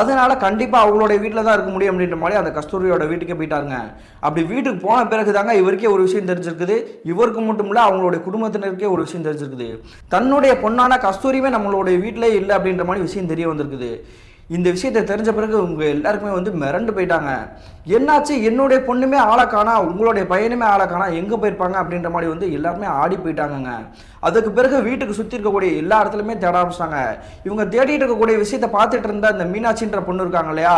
அதனால கண்டிப்பாக அவங்களுடைய வீட்டில் தான் இருக்க முடியும் அப்படின்ற மாதிரி அந்த கஸ்தூரியோட வீட்டுக்கே போயிட்டாங்க அப்படி வீட்டுக்கு போன பிறகு தாங்க இவருக்கே ஒரு விஷயம் தெரிஞ்சிருக்குது. இவருக்கு மட்டும் இல்லை அவங்களுடைய குடும்பத்தினருக்கே ஒரு விஷயம் தெரிஞ்சிருக்கு வந்திருக்குது. தன்னுடைய பொண்ணான கஸ்தூரியுமே நம்மளுடைய வீட்டிலே இல்லை அப்படின்ற மாதிரி விஷயம் தெரிய வந்திருக்குது. இந்த விஷயத்தை தெரிஞ்ச பிறகு உங்கள் எல்லாருக்குமே வந்து மிரண்டு போயிட்டாங்க. என்னாச்சு? என்னுடைய பொண்ணுமே ஆளை காணா உங்களுடைய பையனுமே ஆளை காணா எங்கே போயிருப்பாங்க அப்படின்ற மாதிரி வந்து எல்லாருமே ஆடி போயிட்டாங்கங்க. அதுக்கு பிறகு வீட்டுக்கு சுற்றி இருக்கக்கூடிய எல்லா இடத்துலையுமே தேட ஆரம்பிச்சிட்டாங்க. இவங்க தேடிட்டு இருக்கக்கூடிய விஷயத்த பார்த்துட்டு இருந்த இந்த மீனாட்சின்ற பொண்ணு இருக்காங்க இல்லையா?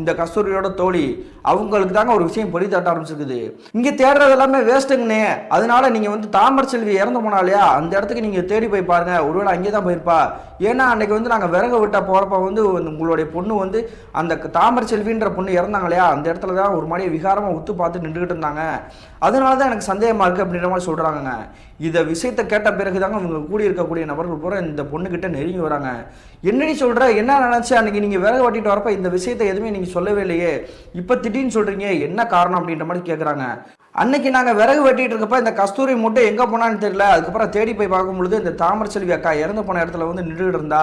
இந்த கஸ்தூரியோட தோழி. அவங்களுக்கு தாங்க ஒரு விஷயம் பொறி தட்ட ஆரம்பிச்சிருக்குது. இங்கே தேடுறது எல்லாமே வேஸ்ட்டுங்கண்ணே. அதனால நீங்கள் வந்து தாமரை செல்வி இறந்து போனா இல்லையா? அந்த இடத்துக்கு நீங்கள் தேடி போய் பாருங்க. ஒருவேளை அங்கே தான் போயிருப்பா. ஏன்னா அன்னைக்கு வந்து நாங்கள் விறகு விட்ட போகிறப்ப வந்து உங்களுடைய பொண்ணு வந்து அந்த தாமரை செல்வின்ற பொண்ணு இறந்தாங்க இல்லையா? அந்த இடத்துல தான் ஒரு மாதிரி விகாரமாக ஒத்து பார்த்து நின்றுக்கிட்டு இருந்தாங்க. அதனால தான் எனக்கு சந்தேகமாக இருக்குது அப்படின்ற மாதிரி சொல்கிறாங்கங்க இதை விஷயத்தை கேட்ட பிறகு தாங்க இவங்க கூடி இருக்கக்கூடிய நபர்கள் பூரா இந்த பொண்ணுக்கிட்ட நெருங்கி வராங்க. என்னடி சொல்கிற என்ன நினச்சி அன்னைக்கு நீங்கள் விறகு வட்டிட்டு வரப்ப இந்த விஷயத்தை எதுவுமே நீங்கள் சொல்லவே இல்லையே. இப்போ திடீர்னு சொல்கிறீங்க என்ன காரணம் அப்படின்ற மாதிரி கேட்குறாங்க அன்னைக்கு நாங்கள் விறகு வெட்டிட்டு இருக்கப்ப இந்த கஸ்தூரி மூட்டை எங்கே போனான்னு தெரியல. அதுக்கப்புறம் தேடி போய் பார்க்கும் பொழுது இந்த தாமர செல்வி அக்கா இறந்து போன இடத்துல வந்து நின்றுட்டு இருந்தா.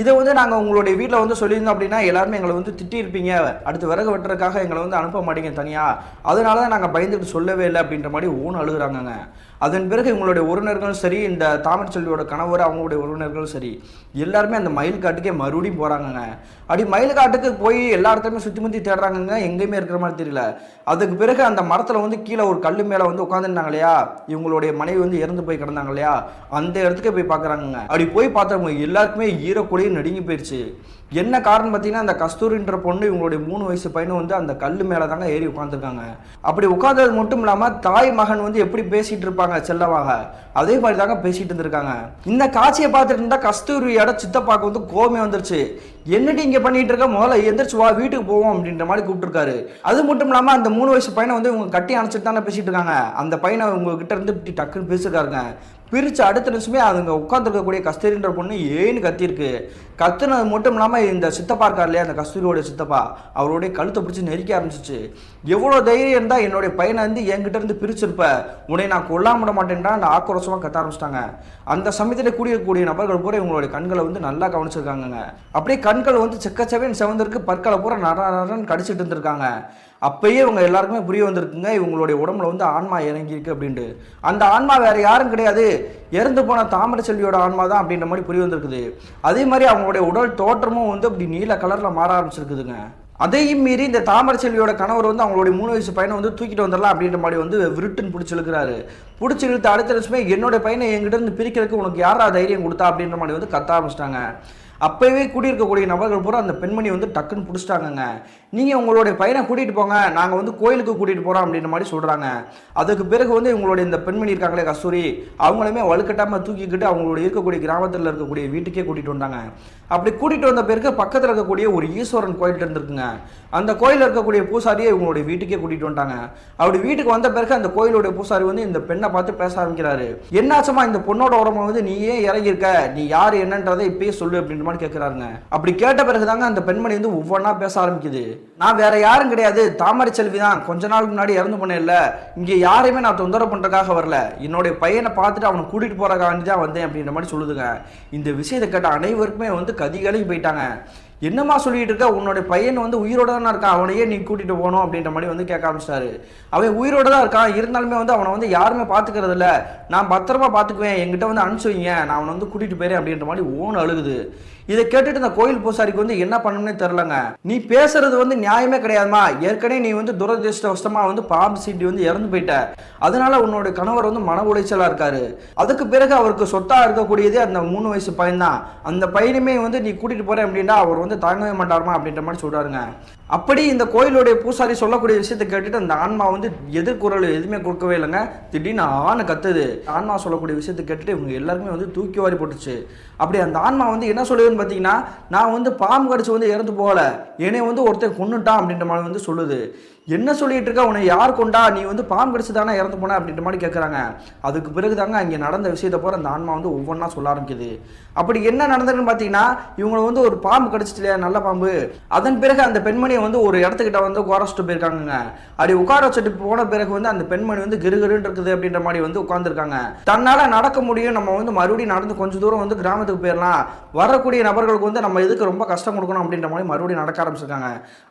இதை வந்து நாங்கள் உங்களுடைய வீட்டில் வந்து சொல்லியிருந்தோம் அப்படின்னா எல்லாருமே எங்களை வந்து திட்டியிருப்பீங்க. அடுத்து விறகு வெட்டுறதுக்காக எங்களை வந்து அனுப்ப மாட்டீங்க தனியாக அதனால தான் நாங்கள் பயந்துட்டு சொல்லவே இல்லை அப்படின்ற மாதிரி ஊன் அழுகுறாங்கங்க. அதன் பிறகு இவங்களுடைய உறவினர்களும் சரி இந்த தாமரச்செல்வியோட கணவர் அவங்களுடைய உறவினர்களும் சரி எல்லாருமே அந்த மயில் காட்டுக்கே மறுபடியும் போகிறாங்கங்க அப்படி மயில் காட்டுக்கு போய் எல்லா இடத்துலையுமே சுற்றி முற்றி தேடுறாங்கங்க. எங்கேயுமே இருக்கிற மாதிரி தெரியல. அதுக்கு பிறகு அந்த மரத்தில் வந்து கீழே ஒரு கல் மேலே வந்து உட்காந்துருந்தாங்க இல்லையா? இவங்களுடைய மனைவி வந்து இறந்து போய் கிடந்தாங்க இல்லையா? அந்த இடத்துக்கு போய் பார்க்குறாங்கங்க அப்படி போய் பார்த்தவங்க எல்லாருக்குமே ஈரக்குலையும் நடுங்கி போயிடுச்சு என்ன காரணம் பார்த்தீங்கன்னா அந்த கஸ்தூரின்ற பொண்ணு இவங்களுடைய மூணு வயசு பையனும் வந்து அந்த கல் மேலே தாங்க ஏறி உட்காந்துருக்காங்க அப்படி உட்காந்தது மட்டும் இல்லாமல் தாய் மகன் வந்து எப்படி பேசிகிட்டு இருப்பாங்க செல்லவாக? அதே மாதிரி தாங்க பேசிகிட்டு இருந்திருக்காங்க. இந்த காட்சியை பார்த்துட்டு இருந்தால் கஸ்தூரியோட சித்தப்பாக்கு வந்து கோவமே வந்துருச்சு. என்னடி இங்கே பண்ணிட்டு இருக்க? முதல்ல எந்திரிச்சு வா வீட்டுக்கு போவோம் அப்படின்ற மாதிரி கூப்பிட்டுருக்காரு. அது மட்டும் இல்லாமல் அந்த மூணு வயசு பையனை வந்து இவங்க கட்டி அணைச்சிட்டு தானே பேசிட்டு இருக்காங்க. அந்த பையனை உங்ககிட்ட இருந்து இப்படி டக்குன்னு பேசிருக்காருங்க. பிரித்து அடுத்த நிமிஷமே அதுங்க உட்காந்துருக்கக்கூடிய கஸ்தூரின்ற பொண்ணு ஏன்னு கத்திருக்கு கத்துனது மட்டும் இல்லாமல் இந்த சித்தப்பா இருக்கார் இல்லையா அந்த கஸ்தூரியோட சித்தப்பா அவருடைய கழுத்தை பிடிச்சி நெரிக்க ஆரம்பிச்சிச்சு. எவ்வளோ தைரியம் இருந்தால் என்னுடைய பையனை வந்து என்கிட்ட இருந்து பிரிச்சிருப்ப? உன்னை நான் கொல்லாம விட மாட்டேன்டா அந்த ஆக்ரோஷமாக கத்த ஆரம்பிச்சிட்டாங்க. அந்த சமயத்தில் கூடியக்கூடிய நபர்கள் பூரா இவங்களுடைய கண்களை வந்து நல்லா கவனிச்சிருக்காங்கங்க. அப்படியே கண் கண்கள் வந்து செக்கச்சவேன்னு செவந்திருக்கு பற்களை பூரா நர நரன்னு கடிச்சிட்டு இருந்திருக்காங்க. அப்பயே இவங்க எல்லாருக்குமே புரிய வந்திருக்குங்க இவங்களுடைய உடம்புல வந்து ஆன்மா இறங்கியிருக்கு அப்படின்ட்டு. அந்த ஆன்மா வேற யாரும் கிடையாது. இறந்து போன தாமரை செல்வியோட ஆன்மா தான் அப்படின்ற மாதிரி புரிய வந்திருக்குது. அதே மாதிரி அவங்களுடைய உடல் தோற்றமும் வந்து அப்படி நீல கலரில் மாற ஆரம்பிச்சிருக்குதுங்க. அதையும் மீறி இந்த தாமரை செல்வியோட கணவர் வந்து அவங்களுடைய மூணு வயசு பையனை வந்து தூக்கிட்டு வந்துடலாம் அப்படின்ற மாதிரி வந்து விருட்டுன்னு பிடிச்சி இழுக்கிறாரு பிடிச்சி இழுத்து அடுத்த நிமிஷமே என்னோட பையனை என்கிட்ட இருந்து பிரிக்கிறதுக்கு உனக்கு யாரா தைரியம் கொடுத்தா அப்படின்ற மாதிரி வந்து கத்த ஆரம்பிச்சிட்டாங்க. அப்போவே கூடியிருக்கக்கூடிய நபர்கள் பூரா அந்த பெண்மணி வந்து டக்குன்னு பிடிச்சிட்டாங்கங்க. நீங்கள் உங்களுடைய பையனை கூட்டிகிட்டு போங்க நாங்கள் வந்து கோயிலுக்கு கூட்டிகிட்டு போகிறோம் அப்படின்ற மாதிரி சொல்கிறாங்க அதுக்கு பிறகு வந்து இவங்களுடைய இந்த பெண்மணி இருக்காங்களே கஸ்தூரி அவங்களுமே வலுக்கட்டாமல் தூக்கிக்கிட்டு அவங்களுடைய இருக்கக்கூடிய கிராமத்தில் இருக்கக்கூடிய வீட்டுக்கே கூட்டிகிட்டு வந்தாங்க. அப்படி கூட்டிகிட்டு வந்த பிறகு பக்கத்தில் இருக்கக்கூடிய ஒரு ஈஸ்வரன் கோயில் இருந்திருக்குங்க. அந்த கோயிலில் இருக்கக்கூடிய பூசாரியை இவங்களுடைய வீட்டுக்கே கூட்டிகிட்டு வந்துட்டாங்க. அப்படி வீட்டுக்கு வந்த பிறகு அந்த கோயிலுடைய பூசாரி வந்து இந்த பெண்ணை பார்த்து பேச ஆரம்பிக்கிறாரு. என்னாச்சுமா இந்த பொண்ணோட உடம்பு வந்து நீ ஏன் இறங்கியிருக்க? நீ யார் என்னன்றதை இப்பயே சொல்லு அப்படின்ற மாதிரி கேட்குறாருங்க அப்படி கேட்ட பிறகு தாங்க அந்த பெண்மணி வந்து ஒவ்வொன்றா பேச ஆரம்பிக்குது. நான் வேற யாரும் கிடையாது. தாமரை செல்வி தான். கொஞ்ச நாளுக்கு முன்னாடி இறந்து போனேன்ல இங்கே யாரையுமே நான் தொந்தரவு பண்ணுறதுக்காக வரல. என்னுடைய பையனை பார்த்துட்டு அவனை கூட்டிகிட்டு போகிறக்காண்டி தான் வந்தேன் அப்படின்ற மாதிரி சொல்லுதுங்க. இந்த விஷயத்தை கேட்ட அனைவருக்குமே வந்து கதிகலகி போயிட்டாங்க. என்னம்மா சொல்லிட்டு இருக்க? உன்னோட பையன் வந்து உயிரோட தானே இருக்கான். அவனையே நீ கூட்டிட்டு போகணும் அப்படின்ற மாதிரி வந்து கேட்க ஆரம்பிச்சிட்டாரு. அவன் உயிரோட தான் இருக்கான். இருந்தாலுமே வந்து அவனை வந்து யாருமே பார்த்துக்கிறது இல்லை. நான் பத்திரமா பார்த்துக்குவேன் என்கிட்ட வந்து அனுப்பிச்சு வைங்க. நான் அவனை வந்து கூட்டிட்டு போயிறேன் அப்படின்ற மாதிரி ஓன் அழுகுது. இதை கேட்டுட்டு இந்த கோயில் பூசாரிக்கு வந்து என்ன பண்ணணும்னே தெரிலங்க நீ பேசுறது வந்து நியாயமே கிடையாதுமா. ஏற்கனவே நீ வந்து துரதிருஷ்டவசமா வந்து பாம்பு சீட்டி வந்து இறந்து போயிட்ட. அதனால உன்னோட கணவர் வந்து மன உளைச்சலா இருக்காரு. அதுக்கு பிறகு அவருக்கு சொத்தா இருக்கக்கூடியதே அந்த மூணு வயசு பையன் தான் அந்த பையனுமே வந்து நீ கூட்டிட்டு போறேன் அப்படின்னா அவர் வந்து தாங்கவே மாட்டாருமா அப்படின்ற மாதிரி சொல்றாருங்க. அப்படி இந்த கோயிலுடைய பூசாரி சொல்லக்கூடிய விஷயத்தை கேட்டுட்டு அந்த ஆன்மா வந்து எதிர்குரல் எதுவுமே கொடுக்கவே இல்லைங்க. திடீர்னு ஆணை கத்துது. ஆன்மா சொல்லக்கூடிய விஷயத்தை கேட்டுட்டு இவங்க எல்லாருமே வந்து தூக்கி வாரி போட்டுச்சு. அப்படி அந்த ஆன்மா வந்து என்ன சொல்லுதுன்னு பார்த்தீங்கன்னா நான் வந்து பாம்பு கடிச்சு வந்து இறந்து போகல. என்னை வந்து ஒருத்தர் கொன்னுட்டான் அப்படின்ற மாதிரி வந்து சொல்லுது. என்ன சொல்லிட்டு இருக்க? உன்னை யார் கொண்டா? நீ வந்து பாம்பு கடிச்சு தானே இறந்து போன அப்படின்ற மாதிரி கேட்குறாங்க அதுக்கு பிறகு தாங்க அங்கே நடந்த விஷயத்தை போகிற அந்த ஆன்மா வந்து ஒவ்வொன்றா சொல்ல ஆரம்பிக்குது. அப்படி என்ன நடந்ததுன்னு பார்த்தீங்கன்னா இவங்களை வந்து ஒரு பாம்பு கடிச்சிட்டு இல்லையா நல்ல பாம்பு. அதன் பிறகு அந்த பெண்மணி பெண்மணியை வந்து ஒரு இடத்துக்கிட்ட வந்து உட்கார வச்சுட்டு போயிருக்காங்க அப்படி உட்கார வச்சுட்டு போன பிறகு வந்து அந்த பெண்மணி வந்து கிருகிருன்னு இருக்குது அப்படின்ற மாதிரி வந்து உட்காந்துருக்காங்க தன்னால நடக்க முடியும் நம்ம வந்து மறுபடியும் நடந்து கொஞ்சம் தூரம் வந்து கிராமத்துக்கு போயிடலாம் வரக்கூடிய நபர்களுக்கு வந்து நம்ம எதுக்கு ரொம்ப கஷ்டம் கொடுக்கணும் அப்படின்ற மாதிரி மறுபடியும் நடக்க ஆரம்பிச்சிருக்காங்க.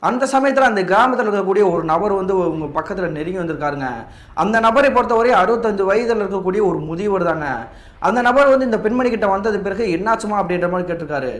அந்த சமயத்தில் அந்த கிராமத்தில் இருக்கக்கூடிய ஒரு நபர் வந்து உங்க பக்கத்தில் நெருங்கி வந்திருக்காருங்க. அந்த நபரை பொறுத்தவரை அறுபத்தஞ்சு வயதில் இருக்கக்கூடிய ஒரு முதியவர் தாங்க. அந்த நபர் வந்து இந்த பெண்மணி கிட்ட வந்தது பிறகு என்னாச்சுமா அப்படின்ற மாதிரி கேட்டிருக்காரு.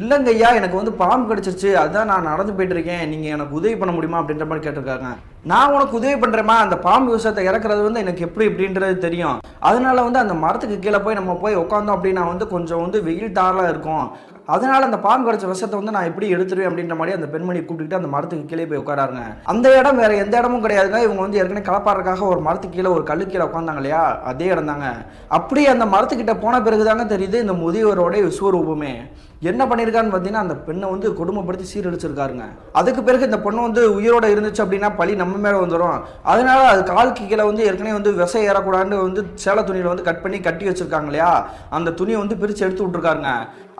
இல்லைங்க ஐயா எனக்கு வந்து பாம்பு கடிச்சிருச்சு. அதான் நான் நடந்து போயிட்டு இருக்கேன் நீங்க எனக்கு உதவி பண்ண முடியுமா? அப்படின்ற மாதிரி கேட்டிருக்காங்க. நான் உனக்கு உதவி பண்றேமா அந்த பாம்பு விஷயத்தை இறக்குறது வந்து எனக்கு எப்படி இப்படின்றது தெரியும். அதனால வந்து அந்த மரத்துக்கு கீழே போய் நம்ம போய் உட்காந்தோம் அப்படின்னா வந்து கொஞ்சம் வந்து வெயில் தாராக இருக்கும். அதனால அந்த பாம்பு கடிச்ச விஷத்தை வந்து நான் எப்படி எடுத்துருவேன் அப்படின்ற மாதிரி அந்த பெண்மணி கூப்பிட்டுட்டு அந்த மரத்துக்கு கீழே போய் உட்காராருங்க. அந்த இடம் வேற எந்த இடமும் கிடையாதுங்க. இவங்க வந்து ஏற்கனவே கலப்பாடுறதுக்காக ஒரு மரத்துக்கு கீழே ஒரு கல்லு கீழே உட்காந்தாங்க இல்லையா? அதே இடம் தாங்க அப்படியே அந்த மரத்துக்கிட்ட போன பிறகு தாங்க தெரியுது இந்த முதியவரோட விஸ்வரூபமே. என்ன பண்ணியிருக்கான்னு பார்த்தீங்கன்னா அந்த பெண்ணை வந்து கொடுமைப்படுத்தி சீரழிச்சிருக்காருங்க. அதுக்கு பிறகு இந்த பொண்ணு வந்து உயிரோட இருந்துச்சு அப்படின்னா பழி நம்ம மேலே வந்துடும் அதனால அது காலுக்கு கீழே வந்து ஏற்கனவே வந்து விசை ஏறக்கூடாதுன்னு வந்து சேலை துணியில் வந்து கட் பண்ணி கட்டி வச்சிருக்காங்க இல்லையா? அந்த துணியை வந்து பிரித்து எடுத்து விட்ருக்காருங்க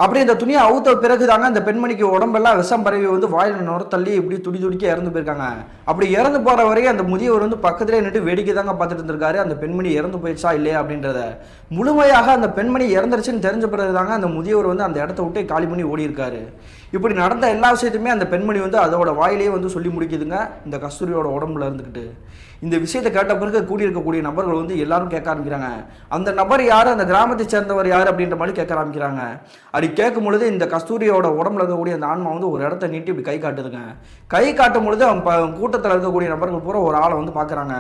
அப்படி இந்த துணியை அவுத்த பிறகு தாங்க அந்த பெண்மணிக்கு உடம்பெல்லாம் விஷம் பரவி வந்து வாயில் நுர தள்ளி இப்படி துடி துடிக்க இறந்து போயிருக்காங்க. அப்படி இறந்து போகிற வரையும் அந்த முதியவர் வந்து பக்கத்திலே நின்று வேடிக்கை தாங்க பார்த்துட்டு இருந்திருக்காரு. அந்த பெண்மணி இறந்து போயிடுச்சா இல்லையா அப்படின்றத. முழுமையாக அந்த பெண்மணி இறந்துருச்சுன்னு தெரிஞ்ச பிறகு தாங்க அந்த முதியவர் வந்து அந்த இடத்த விட்டு காலி பண்ணி ஓடி இருக்காரு இப்படி நடந்த எல்லா விஷயத்தையுமே அந்த பெண்மணி வந்து அதோட வாயிலேயே வந்து சொல்லி முடிக்குதுங்க இந்த கஸ்தூரியோட உடம்புல இருந்துக்கிட்டு இந்த விஷயத்தை கேட்ட பிறகு கூடியிருக்கக்கூடிய நபர்கள் வந்து எல்லாரும் கேட்க ஆரம்பிக்கிறாங்க. அந்த நபர் யார்? அந்த கிராமத்தை சேர்ந்தவர் யார்? அப்படின்ற மாதிரி கேட்க ஆரம்பிக்கிறாங்க. அப்படி கேட்கும் பொழுது இந்த கஸ்தூரியோட உடம்புல இருக்கக்கூடிய அந்த ஆன்மா வந்து ஒரு இடத்த நீட்டி இப்படி கை காட்டுதுங்க. கை காட்டும் பொழுது அவன் கூட்டத்தில் இருக்கக்கூடிய நபர்கள் பூரா ஒரு ஆளை வந்து பார்க்குறாங்க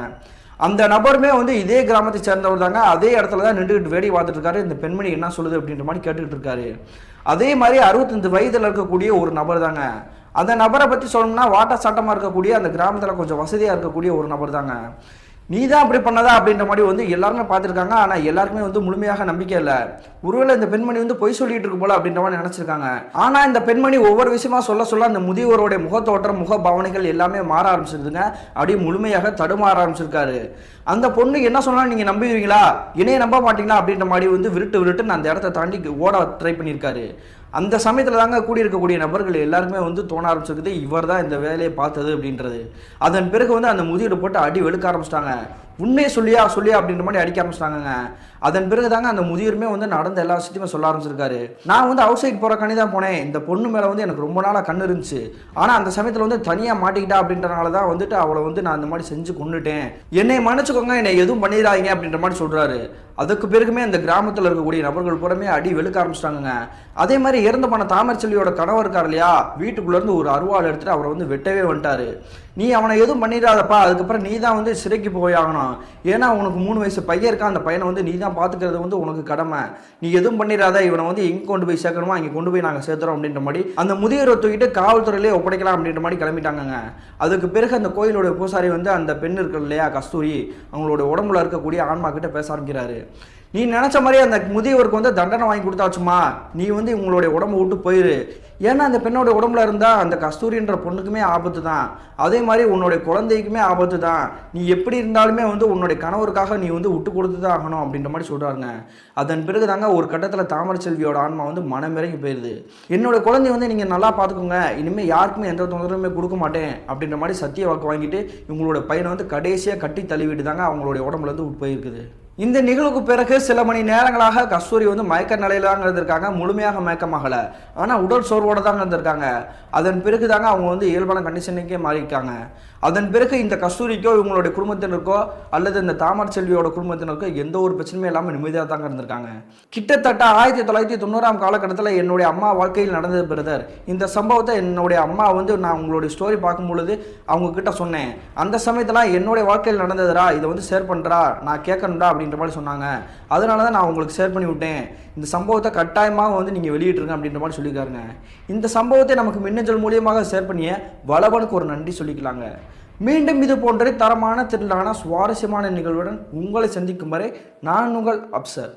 அந்த நபருமே வந்து இதே கிராமத்தை சேர்ந்தவர் தாங்க அதே இடத்துல தான் நின்றுக்கிட்டு வேடி பார்த்துட்டு இருக்காரு. இந்த பெண்மணி என்ன சொல்லுது அப்படின்ற மாதிரி கேட்டுக்கிட்டு இருக்காரு. அதே மாதிரி அறுபத்தஞ்சு வயதில் இருக்கக்கூடிய ஒரு நபர் தாங்க. அந்த நபரை பற்றி சொல்லணும்னா வாட்ட சாட்டமாக இருக்கக்கூடிய அந்த கிராமத்தில் கொஞ்சம் வசதியாக இருக்கக்கூடிய ஒரு நபர் தாங்க. நீ தான் அப்படி பண்ணதா அப்படின்ற மாதிரி வந்து எல்லாருமே பார்த்துருக்காங்க. ஆனால் எல்லாருக்குமே வந்து முழுமையாக நம்பிக்கை இல்லை. ஒருவேளை இந்த பெண்மணி வந்து பொய் சொல்லிட்டு இருக்கு போல அப்படின்ற மாதிரி நினச்சிருக்காங்க. ஆனால் இந்த பெண்மணி ஒவ்வொரு விஷயமா சொல்ல சொல்ல அந்த முதியவருடைய முகத்தோற்றம் முக பாவனைகள் எல்லாமே மாற ஆரம்பிச்சிருதுங்க. அப்படியே முழுமையாக தடுமாற ஆரம்பிச்சிருக்காரு. அந்த பொண்ணு என்ன சொன்னாலும் நீங்கள் நம்புவீங்களா? என்னைய நம்ப மாட்டீங்களா? அப்படின்ற மாதிரி வந்து விருட்டு விருட்டுன்னு அந்த இடத்த தாண்டி ஓட ட்ரை பண்ணியிருக்காரு. அந்த சமயத்தில் தாங்க கூடியிருக்கக்கூடிய நபர்கள் எல்லாருமே வந்து தோண ஆரம்பிச்சிருக்குது இவர் தான் இந்த வேலையை பார்த்தது அப்படின்றது. அதன் பிறகு வந்து அந்த முதியோடு போட்டு அடி வெளுக்க ஆரம்பிச்சிட்டாங்க. உண்மையை சொல்லியா சொல்லியா அப்படின்ற மாதிரி அடிக்க ஆரம்பிச்சிட்டாங்க அதன் பிறகு தாங்க அந்த முதியோருமே வந்து நடந்த எல்லா விஷயத்தையுமே சொல்ல ஆரம்பிச்சிருக்காரு. நான் வந்து அவுட் சைட் போகிற தான் போனேன். இந்த பொண்ணு மேலே வந்து எனக்கு ரொம்ப நாளாக கண் இருந்துச்சு. ஆனால் அந்த சமயத்தில் வந்து தனியாக மாட்டிக்கிட்டா அப்படின்றனால தான் வந்துட்டு அவளை வந்து நான் அந்த மாதிரி செஞ்சு கொண்டுட்டேன். என்னை மன்னிச்சுக்கோங்க என்னை எதுவும் பண்ணிடாதீங்க அப்படின்ற மாதிரி சொல்கிறாரு அதுக்கு பிறகுமே அந்த கிராமத்தில் இருக்கக்கூடிய நபர்கள் புறமே அடி வெளுக்க ஆரம்பிச்சிட்டாங்க அதே மாதிரி இறந்து போன தாமரச்செல்வியோட கணவர் இருக்கார் இல்லையா? வீட்டுக்குள்ளேருந்து ஒரு அருவாள் எடுத்துட்டு அவரை வந்து வெட்டவே வந்துட்டாரு. நீ அவனை எதுவும் பண்ணிடாதப்பா அதுக்கப்புறம் நீ தான் வந்து சிறைக்கு போய் ஆகணும். ஏன்னா உனக்கு மூணு வயசு பையன் இருக்கான் அந்த பையனை வந்து நீ தான் பார்த்துக்கிறது வந்து உனக்கு கடமை. நீ எதுவும் பண்ணிடாத இவனை வந்து எங்கே கொண்டு போய் சேர்க்கணுமோ அங்கே கொண்டு போய் நாங்கள் சேர்த்துறோம் அப்படின்ற மாதிரி அந்த முதியோரை தூக்கிட்டு காவல்துறையிலே ஒப்படைக்கலாம் அப்படின்ற மாதிரி கிளம்பிட்டாங்க அதுக்கு பிறகு அந்த கோயிலோட பூசாரி வந்து அந்த பெண் இருக்கு இல்லையா கஸ்தூரி அவங்களோட உடம்புல இருக்கக்கூடிய ஆன்மா கிட்ட பேச ஆரம்பிக்கிறாரு. நீ நினச்ச மாதிரி அந்த முதியவருக்கு வந்து தண்டனை வாங்கி கொடுத்தாச்சுமா? நீ வந்து இவங்களுடைய உடம்பு விட்டு போயிரு. ஏன்னா அந்த பெண்ணோட உடம்புல இருந்தால் அந்த கஸ்தூரின்ற பொண்ணுக்குமே ஆபத்து தான். அதே மாதிரி உன்னுடைய குழந்தைக்குமே ஆபத்து தான். நீ எப்படி இருந்தாலுமே வந்து உன்னுடைய கணவருக்காக நீ வந்து விட்டு கொடுத்து தான் ஆகணும் அப்படின்ற மாதிரி சொல்கிறாங்க அதன் பிறகு தாங்க ஒரு கட்டத்தில் தாமரை செல்வியோட ஆன்மா வந்து மனமிறங்கி போயிடுது என்னோட குழந்தைய வந்து நீங்கள் நல்லா பார்த்துக்கோங்க இனிமேல் யாருக்குமே எந்த தொந்தரவுமே கொடுக்க மாட்டேன் அப்படின்ற மாதிரி சத்திய வாக்கு வாங்கிட்டு இவங்களோட பையனை வந்து கடைசியாக கட்டி தள்ளிவிட்டு தாங்க அவங்களுடைய உடம்புல இருந்து போயிருக்குது. இந்த நிகழ்வுக்கு பிறகு சில மணி நேரங்களாக கஸ்தூரி வந்து மயக்க நிலையில தான் இருந்திருக்காங்க. முழுமையாக மயக்கமாகலை. ஆனால் உடல் சோர்வோட தாங்க இருந்திருக்காங்க. அதன் பிறகு தாங்க அவங்க வந்து இயல்பான கண்டிஷனுக்கே மாறியிருக்காங்க. அதன் பிறகு இந்த கஸ்தூரிக்கோ இவங்களுடைய குடும்பத்தினருக்கோ அல்லது இந்த தாமர் செல்வியோட குடும்பத்தினருக்கோ எந்த ஒரு பிரச்சனையும் இல்லாமல் நிம்மதியாக தாங்க இருந்திருக்காங்க. கிட்டத்தட்ட ஆயிரத்தி தொள்ளாயிரத்தி தொண்ணூறாம் காலகட்டத்தில் என்னுடைய அம்மா வாழ்க்கையில் நடந்தது பிரதர். இந்த சம்பவத்தை என்னுடைய அம்மா வந்து நான் உங்களுடைய ஸ்டோரி பார்க்கும் பொழுது அவங்க கிட்ட சொன்னேன். அந்த சமயத்தில் என்னுடைய வாழ்க்கையில் நடந்ததுடா இதை வந்து ஷேர் பண்ணுறா நான் கேட்கணும்டா அப்படின்ற மாதிரி சொன்னாங்க. அதனால தான் நான் உங்களுக்கு ஷேர் பண்ணி விட்டேன். இந்த சம்பவத்தை கட்டாயமாக வந்து நீங்கள் வெளியிட்டுருங்க அப்படின்ற மாதிரி சொல்லியிருக்காருங்க. இந்த சம்பவத்தை நமக்கு மின்னஞ்சல் மூலியமாக ஷேர் பண்ணிய வளவனுக்கு ஒரு நன்றி சொல்லிக்கலாங்க. மீண்டும் இது போன்ற தரமான திரளான சுவாரஸ்யமான நிகழ்வுடன் உங்களை சந்திக்கும் வரை நான் உங்கள் அப்சர்.